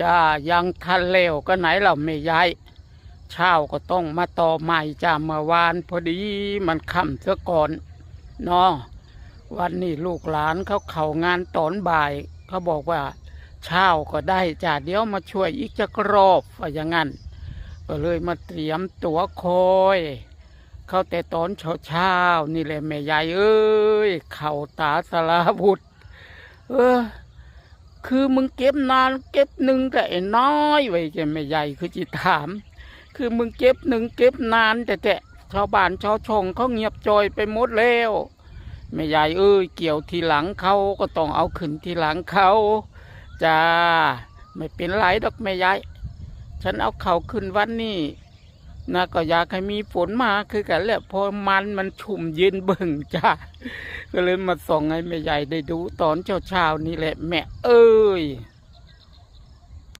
จ้ายังทันเลวก็ไหนเราไม่ย้ายเช้าก็ต้องมาต่อใหม่จ้าเมื่อวานพอดีมันค่ำเสียก่อนเนาะวันนี้ลูกหลานเขาเข้างานตอนบ่ายเขาบอกว่าเช้าก็ได้จ้าเดี๋ยวมาช่วยอีกจักรอบว่าอย่างนั้น ก็เลยมาเตรียมตัวคอยเขาแต่ตอนเช้าเช้านี่แหละแม่ยายเอ้ย เข่าตาสลาบุตรเออ คือมึงเก็บนานเก็บหนึ่งแต่น้อยไว้จะแม่ยายคือจิถาม คือมึงเก็บหนึ่งเก็บนานแต่แต่ชาวบ้านชาวช่องเขาเงียบจอยไปหมดแล้วแม่ยายเอ้ยเกี่ยวทีหลังเขาก็ต้องเอาขึ้นทีหลังเขาจ้าไม่เป็นไรดอกแม่ยายฉันเอาเขาขึ้นวันนี้ นะก็อยากให้มีฝนมาคือกันแหละพอมันมันชุ่มเย็นเบิ่งจ้าก็เลยมาส่องให้แม่ใหญ่ได้ดูตอนเช้าๆนี่แหละแม่เอ้ย